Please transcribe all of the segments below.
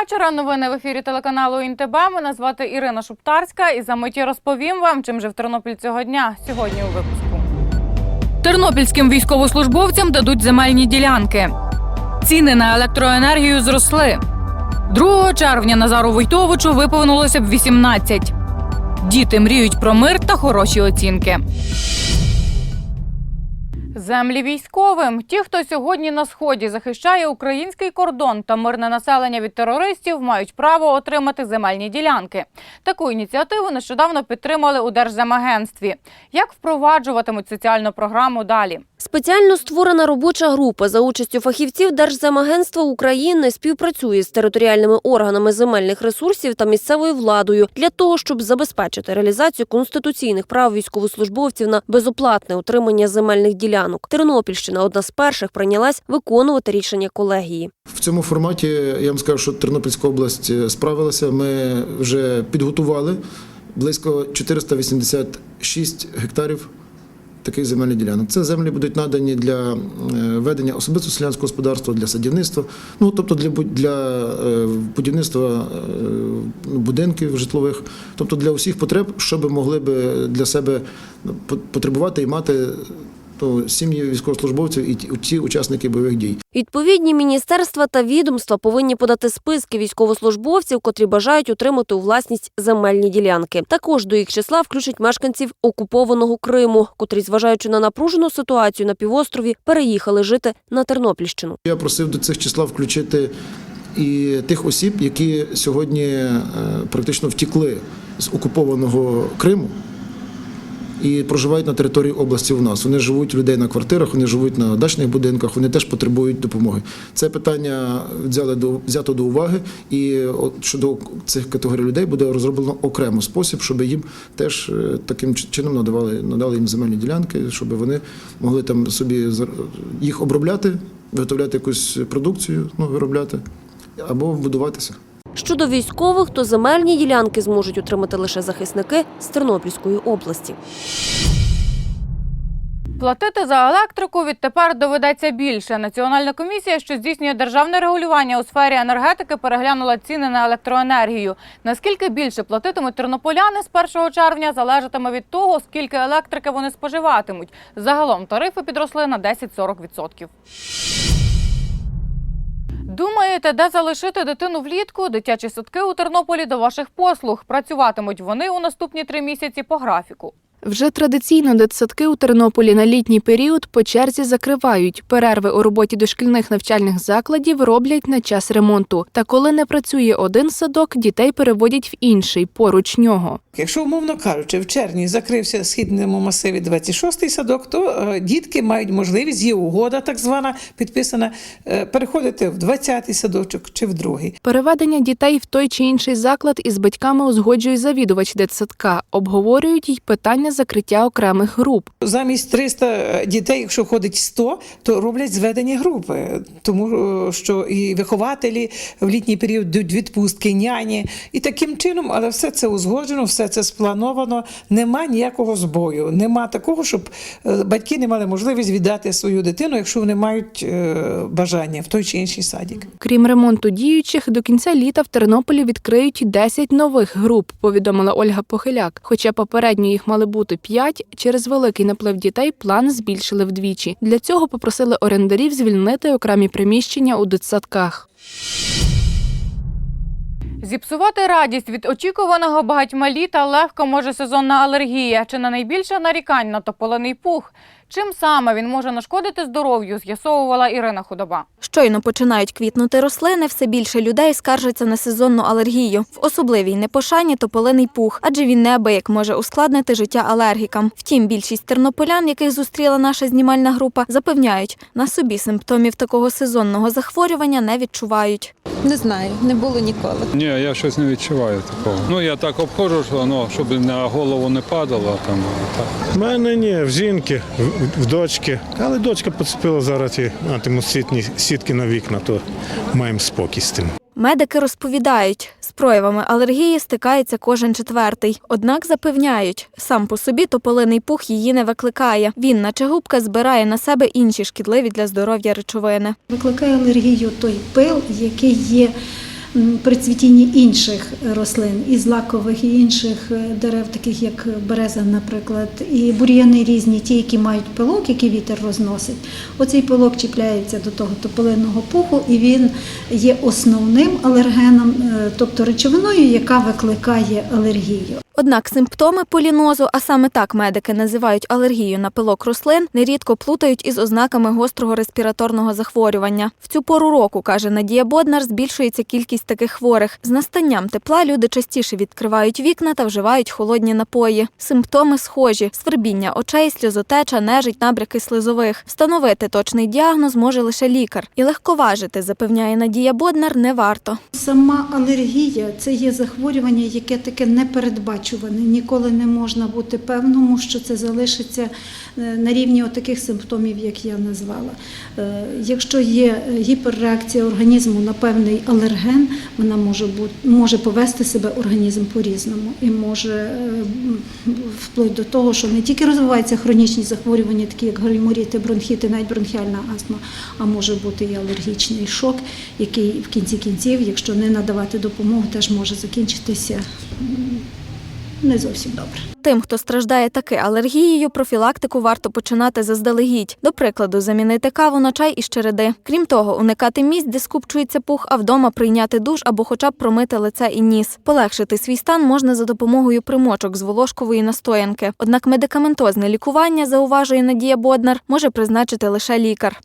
Вечора. Новини в ефірі телеканалу ІНТБ. Мене звати Ірина Шуптарська і за миті розповім вам, чим же в Тернопіль цього дня. Сьогодні у випуску. Тернопільським військовослужбовцям дадуть земельні ділянки. Ціни на електроенергію зросли. 2 червня Назару Войтовичу виповнилося б 18. Діти мріють про мир та хороші оцінки. Землі військовим. Ті, хто сьогодні на сході захищає український кордон та мирне населення від терористів, мають право отримати земельні ділянки. Таку ініціативу нещодавно підтримали у Держземагентстві. Як впроваджуватимуть соціальну програму далі? Спеціально створена робоча група за участю фахівців Держземагентства України співпрацює з територіальними органами земельних ресурсів та місцевою владою для того, щоб забезпечити реалізацію конституційних прав військовослужбовців на безоплатне отримання земельних ділянок. Тернопільщина одна з перших прийнялась виконувати рішення колегії. В цьому форматі я вам скажу, що Тернопільська область е, справилася. Ми вже підготували близько 486 гектарів таких земельних ділянок. Це землі будуть надані для е, ведення особисто селянського господарства, для садівництва, ну тобто для, для е, будівництва е, ну, будинків житлових, тобто для усіх потреб, щоб могли би для себе потребувати і мати то, сім'ї військовослужбовців і ті- учасники бойових дій. Відповідні міністерства та відомства повинні подати списки військовослужбовців, котрі бажають отримати у власність земельні ділянки. Також до їх числа включать мешканців окупованого Криму, котрі, зважаючи на напружену ситуацію на півострові, переїхали жити на Тернопільщину. Я просив до цих числа включити і тих осіб, які сьогодні е, практично втікли з окупованого Криму і проживають на території області у нас. Вони живуть людей на квартирах, вони живуть на дачних будинках, вони теж потребують допомоги. Це питання взяли до взято до уваги, і щодо цих категорій людей буде розроблено окремо спосіб, щоб їм теж е, таким чином надавали надали їм земельні ділянки, щоб вони могли там собі їх обробляти, виготовляти якусь продукцію, ну виробляти або будуватися. Щодо військових, то земельні ділянки зможуть отримати лише захисники з Тернопільської області. Платити за електрику відтепер доведеться більше. Національна комісія, що здійснює державне регулювання у сфері енергетики, переглянула ціни на електроенергію. Наскільки більше платитимуть тернополяни з 1 червня, залежатиме від того, скільки електрики вони споживатимуть. Загалом тарифи підросли на 10-40%. Думаєте, де залишити дитину влітку? Дитячі садки у Тернополі до ваших послуг. Працюватимуть вони у наступні три місяці по графіку. Вже традиційно дитсадки у Тернополі на літній період по черзі закривають. Перерви у роботі дошкільних навчальних закладів роблять на час ремонту. Та коли не працює один садок, дітей переводять в інший поруч нього. Якщо, умовно кажучи, в червні закрився в східному масиві 26-й садок, то е, дітки мають можливість, є угода так звана, підписана, е, переходити в 20-й садочок чи в другий. Переведення дітей в той чи інший заклад із батьками узгоджує завідувач дитсадка. Обговорюють й питання закриття окремих груп. Замість 300 дітей, якщо ходить 100, то роблять зведені групи, тому е, що і вихователі в літній період йдуть відпустки, няні. І таким чином, але все це узгоджено, все це сплановано. Нема ніякого збою. Нема такого, щоб е, батьки не мали можливість віддати свою дитину, якщо вони мають е, бажання в той чи інший садик. Крім ремонту діючих, до кінця літа в Тернополі відкриють 10 нових груп, повідомила Ольга Похиляк. Хоча попередньо їх мали бути 5, через великий наплив дітей план збільшили вдвічі. Для цього попросили орендарів звільнити окремі приміщення у дитсадках. Зіпсувати радість від очікуваного багатьма літа легко може сезонна алергія чи не найбільше нарікань на тополений пух. Чим саме він може нашкодити здоров'ю, з'ясовувала Ірина Худоба. Щойно починають квітнути рослини, все більше людей скаржаться на сезонну алергію. В особливій непошані тополиний пух, адже він неабияк може ускладнити життя алергікам. Втім, більшість тернополян, яких зустріла наша знімальна група, запевняють, на собі симптомів такого сезонного захворювання не відчувають. Не знаю, не було ніколи. Ні, я щось не відчуваю такого. Ну я так обходжу, що ну, щоб на голову не падало там. Так. У мене ні, в жінки, в, дочки. Але дочка поцепила зараз ті антимоситні сітки на вікна, то маємо спокій з тим. Медики розповідають, з проявами алергії стикається кожен четвертий. Однак запевняють, сам по собі тополиний пух її не викликає. Він, наче губка, збирає на себе інші шкідливі для здоров'я речовини. Викликає алергію той пил, який є при цвітінні інших рослин, і злакових, і інших е, дерев, таких як береза, наприклад, і бур'яни різні, ті, які мають пилок, який вітер розносить. Оцей пилок чіпляється до того тополиного пуху, і він є основним алергеном, е, тобто речовиною, яка викликає алергію. Однак симптоми полінозу, а саме так медики називають алергію на пилок рослин, нерідко плутають із ознаками гострого респіраторного захворювання. В цю пору року, каже Надія Боднар, збільшується кількість таких хворих. З настанням тепла люди частіше відкривають вікна та вживають холодні напої. Симптоми схожі: свербіння очей, сльозотеча, нежить, набряки слизових. Встановити точний діагноз може лише лікар. І легковажити, запевняє Надія Боднар, не варто. Сама алергія це є захворювання, яке таке непередбачуване. Ніколи не можна бути певному, що це залишиться е, на рівні таких симптомів, як я назвала. Е, Якщо є гіперреакція організму на певний алерген, вона може бути може повести себе організм по-різному і може е, вплоть до того, що не тільки розвиваються хронічні захворювання, такі як гайморіти, бронхіти, навіть бронхіальна астма, а може бути і алергічний шок, який в кінці кінців, якщо не надавати допомогу, теж може закінчитися не зовсім добре. Тим, хто страждає таки алергією, профілактику варто починати заздалегідь. До прикладу, замінити каву на чай із череди. Крім того, уникати місць, де скупчується пух, а вдома прийняти душ або хоча б промити лице і ніс. Полегшити свій стан можна за допомогою примочок з волошкової настоянки. Однак медикаментозне лікування, зауважує Надія Боднар, може призначити лише лікар.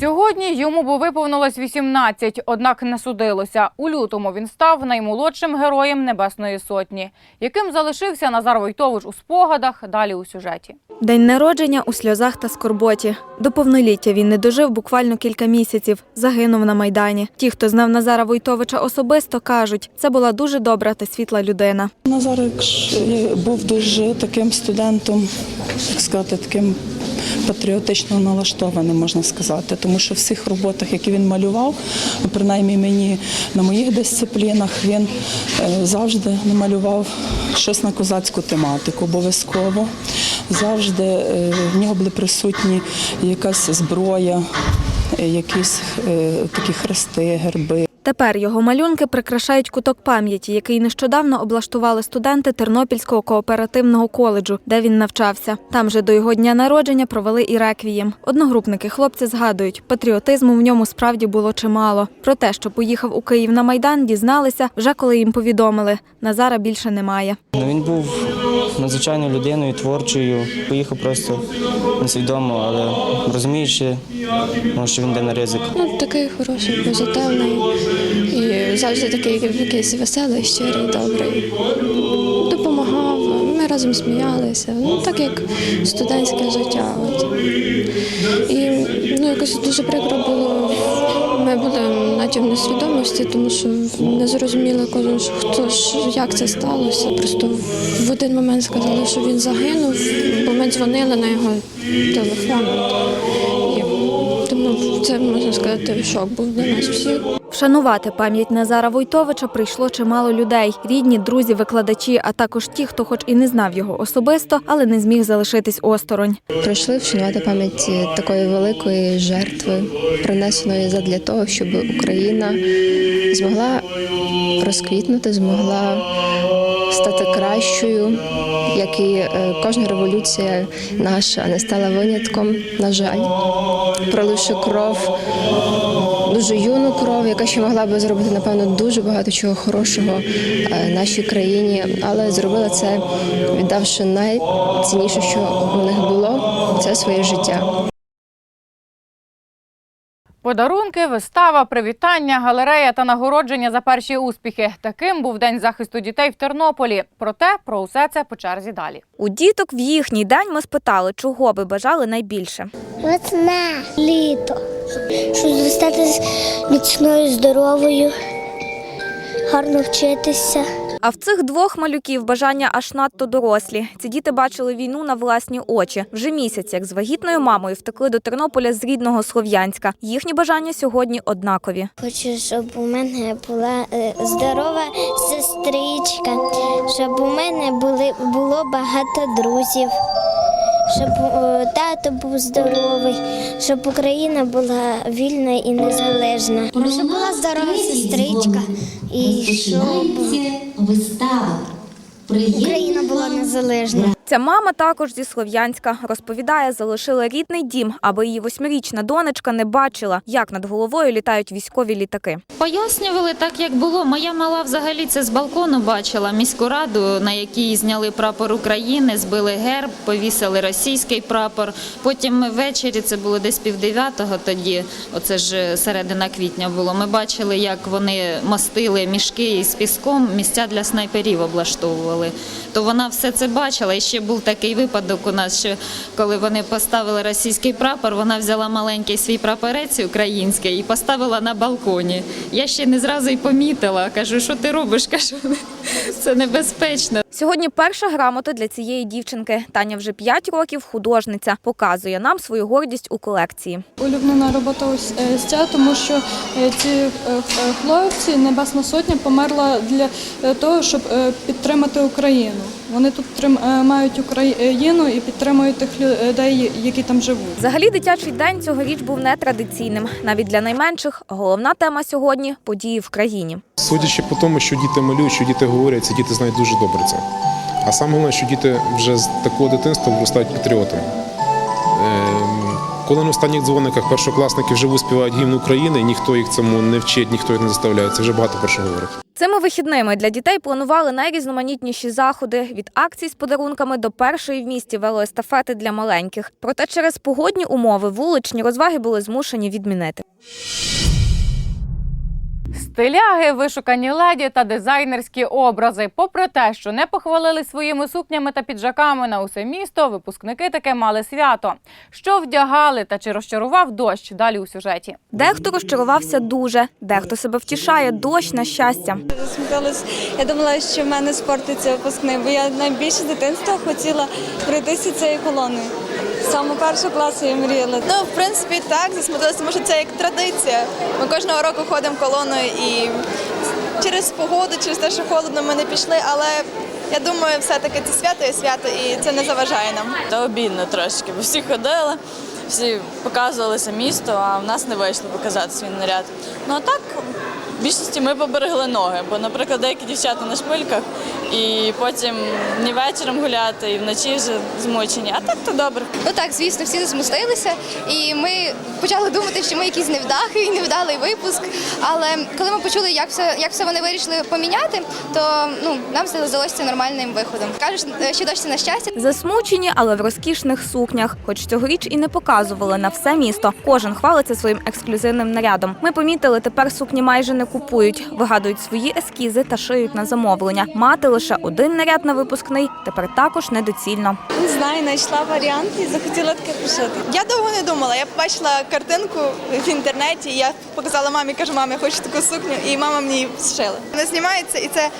Сьогодні йому би виповнилось 18, однак не судилося. У лютому він став наймолодшим героєм Небесної Сотні, яким залишився Назар Войтович у спогадах. Далі у сюжеті. День народження у сльозах та скорботі. До повноліття він не дожив буквально кілька місяців. Загинув на майдані. Ті, хто знав Назара Войтовича особисто, кажуть, це була дуже добра та світла людина. Назарик е, був дуже таким студентом, як сказати, таким патріотично налаштованим, можна сказати, тому що в всіх роботах, які він малював, ну, принаймні мені на моїх дисциплінах, він е, завжди намалював щось на козацьку тематику, обов'язково. Завжди е, в нього були присутні якась зброя, е, якісь такі хрести, герби. Тепер його малюнки прикрашають куток пам'яті, який нещодавно облаштували студенти Тернопільського кооперативного коледжу, де він навчався. Там же до його дня народження провели і реквієм. Одногрупники хлопця згадують, патріотизму в ньому справді було чимало. Про те, що поїхав у Київ на майдан, дізналися вже коли їм повідомили. Назара більше немає. Ну, Він був надзвичайною людиною, творчою. Поїхав просто несвідомо, але розуміючи, що він йде на ризик. Ну, такий хороший, позитивний завжди такий якийсь веселий, щирий, добрий. Допомагав, ми разом сміялися. Ну, так як студентське життя. От. І ну, якось дуже прикро було. Ми були наче в несвідомості, тому що не зрозуміли кожен, хто ж, як це сталося. Просто в один момент сказали, що він загинув, бо ми дзвонили на його телефон. І тому це можна сказати, шок був для нас всіх. Вшанувати пам'ять Назара Войтовича прийшло чимало людей: рідні, друзі, викладачі, а також ті, хто, хоч і не знав його особисто, але не зміг залишитись осторонь. Прийшли вшанувати пам'ять такої великої жертви, принесеної задля того, щоб Україна змогла розквітнути, змогла стати кращою, як і е, кожна революція наша не стала винятком, на жаль, проливши кров. Дуже юну кров, яка ще могла би зробити, напевно, дуже багато чого хорошого е, нашій країні, але зробила це, віддавши найцінніше, що у них було, це своє життя. Подарунки, вистава, привітання, галерея та нагородження за перші успіхи. Таким був день захисту дітей в Тернополі. Проте про усе це по черзі далі. У діток в їхній день ми спитали, чого би бажали найбільше. Весна, літо, щоб стати міцною, здоровою, гарно вчитися. А в цих двох малюків бажання аж надто дорослі. Ці діти бачили війну на власні очі. Вже місяць, як з вагітною мамою втекли до Тернополя з рідного Слов'янська. Їхні бажання сьогодні однакові. Хочу, щоб у мене була е, здорова сестричка, щоб у мене були, було багато друзів, щоб е, тато був здоровий, щоб Україна була вільна і незалежна. Щоб була здорова сестричка і щоб Україна була незалежна. Ця мама також зі Слов'янська розповідає, залишила рідний дім, аби її восьмирічна донечка не бачила, як над головою літають військові літаки. Пояснювали так, як було. Моя мала взагалі це з балкону бачила міську раду, на якій зняли прапор України, збили герб, повісили російський прапор. Потім ми ввечері, це було десь півдев'ятого тоді, оце ж середина квітня було. Ми бачили, як вони мастили мішки із піском, місця для снайперів облаштовували. То вона все це бачила. І ще був такий випадок у нас, що коли вони поставили російський прапор, вона взяла маленький свій прапорець український і поставила на балконі. Я ще не зразу й помітила. Кажу, що ти робиш? Кажу, це небезпечно. Сьогодні перша грамота для цієї дівчинки. Таня вже 5 років художниця. Показує нам свою гордість у колекції. Улюблена робота ось е, ця, тому що е, ці е, хлопці, Небесна Сотня, померла для того, щоб підтримати Україну. Вони тут трим- е, мають Україну і підтримують тих людей, які там живуть. Взагалі, дитячий день цьогоріч був нетрадиційним. Навіть для найменших головна тема сьогодні події в країні. Судячи по тому, що діти малюють, що діти говорять, ці діти знають дуже добре це. А саме головне, що діти вже з такого дитинства виростають патріотами. Ем, Коли на останніх дзвониках першокласники вживу співають гімн України, ніхто їх цьому не вчить, ніхто їх не заставляє. Це вже багато про що говорить. Цими вихідними для дітей планували найрізноманітніші заходи від акцій з подарунками до першої в місті велоестафети для маленьких. Проте через погодні умови вуличні розваги були змушені відмінити. Стиляги, вишукані леді та дизайнерські образи. Попри те, що не похвалили своїми сукнями та піджаками на усе місто, випускники таке мали свято. Що вдягали та чи розчарував дощ? Далі у сюжеті. Дехто розчарувався дуже, дехто себе втішає дощ на щастя. Засмутилась. Я думала, що в мене спортиться випускний, бо я найбільше з дитинства хотіла пройтися цією колоною. Самого першого класу я мріяла. Ну, в принципі, так, засмутилася, тому що це як традиція. Ми кожного року ходимо колоною і через погоду, через те, що холодно, ми не пішли, але я думаю, все-таки це свято є свято і це не заважає нам. Та обідно трошки, бо всі ходили, всі показувалися місто, а в нас не вийшло показати свій наряд. Ну а так, в більшості ми поберегли ноги, бо, наприклад, деякі дівчата на шпильках і потім ні вечором гуляти, і вночі вже змучені. А так то добре. Ну так, звісно, всі засмустилися, і ми почали думати, що ми якісь невдахи і невдалий випуск. Але коли ми почули, як все, як все вони вирішили поміняти, то ну нам здалося це нормальним виходом. Кажуть, що дощ це на щастя. Засмучені, але в розкішних сукнях. Хоч цьогоріч і не показували на все місто. Кожен хвалиться своїм ексклюзивним нарядом. Ми помітили, тепер сукні майже не купують, вигадують свої ескізи та шиють на замовлення. Мати лише один наряд на випускний тепер також недоцільно. Не знаю, знайшла варіант і захотіла таке пошити. Я довго не думала. Я побачила картинку в інтернеті. Я показала мамі, кажу, мамі, я хочу таку сукню, і мама мені її зшила. Вона знімається, і це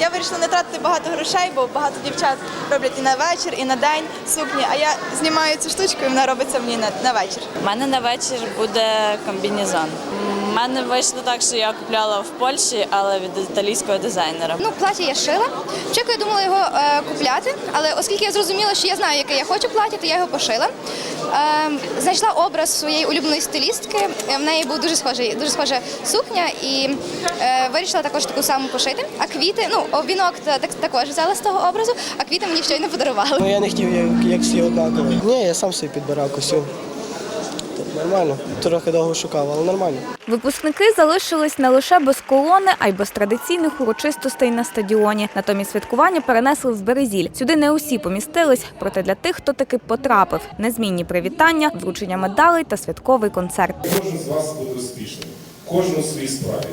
я вирішила не тратити багато грошей, бо багато дівчат роблять і на вечір, і на день сукні. А я знімаю цю штучку, і вона робиться мені на, на вечір. У мене на вечір буде комбінезон. У мене вийшло так, що я купляла в Польщі, але від італійського дизайнера. Ну, плаття я шила. Спочатку я думала його е, купляти, але оскільки я зрозуміла, що я знаю, яке я хочу плаття, то я його пошила. Е, знайшла образ своєї улюбленої стилістки. Е, В неї був дуже схожий, дуже схожа сукня, і е, вирішила також таку саму пошити. А квіти, ну, вінок так, також взяла з того образу, а квіти мені щойно подарували. Ну я не хотів, як, як всі однакові. Ні, я сам собі підбирав костюм. Нормально. Трохи довго шукав, але нормально. Випускники залишились не лише без колони, а й без традиційних урочистостей на стадіоні. Натомість святкування перенесли в Березіль. Сюди не усі помістились, проте для тих, хто таки потрапив, незмінні привітання, вручення медалей та святковий концерт. Кожен з вас буде успішним, кожен у своїй справі,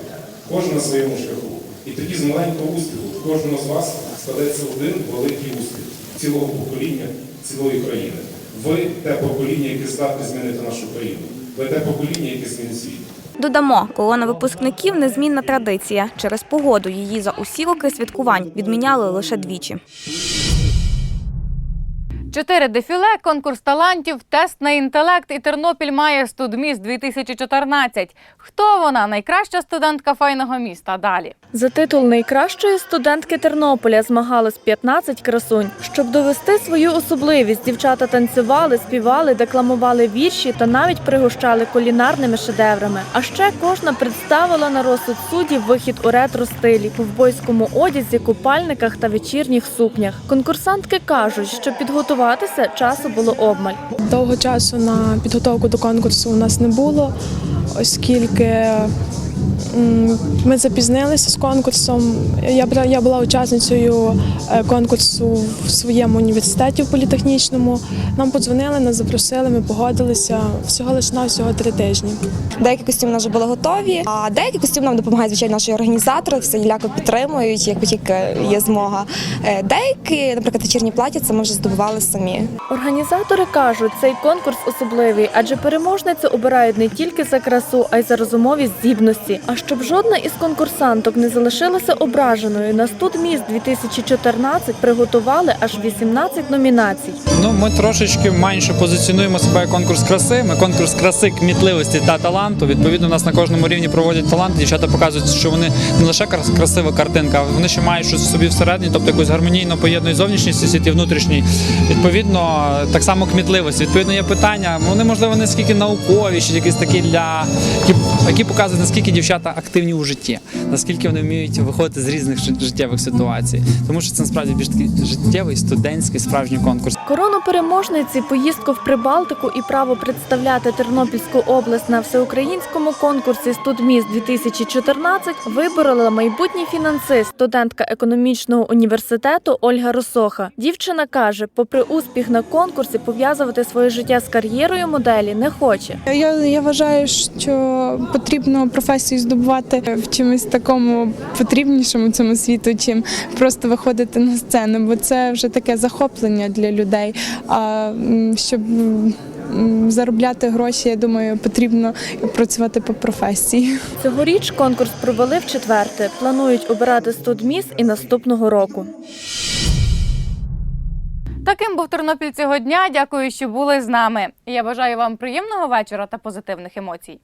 кожен на своєму шляху. І тоді з маленького успіху кожного з вас складеться один великий успіх цілого покоління, цілої країни. Ви те покоління, яке здатне змінити нашу країну. Ви те покоління, яке змінить світ. Додамо, колона випускників незмінна традиція. Через погоду її за усі роки святкувань відміняли лише двічі. Чотири дефіле, конкурс талантів, тест на інтелект і Тернопіль має студміст 2014. Хто вона? Найкраща студентка файного міста. Далі. За титул найкращої студентки Тернополя змагались 15 красунь. Щоб довести свою особливість, дівчата танцювали, співали, декламували вірші та навіть пригощали кулінарними шедеврами. А ще кожна представила на розсуд суддів вихід у ретро стилі, ковбойському одязі, купальниках та вечірніх сукнях. Конкурсантки кажуть, що підготуватися часу було обмаль. Довго часу на підготовку до конкурсу у нас не було, оскільки ми запізнилися з конкурсом. Я, я була учасницею е, конкурсу в своєму університеті в політехнічному. Нам подзвонили, нас запросили, ми погодилися всього лише на всього три тижні. Деякі костюми вже були готові, а деякі костюми нам допомагають звичайно наші організатори, всіляко підтримують, як тільки є змога. Е, Деякі, наприклад, вечірні плаття, це ми вже здобували самі. Організатори кажуть, цей конкурс особливий, адже переможницю обирають не тільки за красу, а й за розумові здібності. А щоб жодна із конкурсанток не залишилася ображеною, на студміст 2014 приготували аж 18 номінацій. Ну, ми трошечки менше позиціонуємо себе як конкурс краси. Ми конкурс краси, кмітливості та таланту. Відповідно, у нас на кожному рівні проводять талант. Дівчата показують, що вони не лише красива картинка, а вони ще мають щось собі всередині, тобто якусь гармонійно поєднують зовнішній світ і внутрішній. Відповідно, так само кмітливість. Відповідно, є питання. Вони можливо не скільки наукові, чи якісь такі для які показують наскільки дівчата активні у житті, наскільки вони вміють виходити з різних життєвих ситуацій. Тому що це насправді більш такий життєвий, студентський, справжній конкурс. Корону переможниці, поїздку в Прибалтику і право представляти Тернопільську область на всеукраїнському конкурсі «Студміст 2014 виборола майбутній фінансист, студентка економічного університету Ольга Росоха. Дівчина каже, попри успіх на конкурсі, пов'язувати своє життя з кар'єрою моделі не хоче. Я, я вважаю, що потрібно професію здобувати в чомусь такому потрібнішому цьому світу, чим просто виходити на сцену, бо це вже таке захоплення для людей. А щоб заробляти гроші, я думаю, потрібно працювати по професії. Цьогоріч конкурс провели в четверте. Планують обирати студміс і наступного року. Таким був Тернопіль цього дня. Дякую, що були з нами. Я бажаю вам приємного вечора та позитивних емоцій.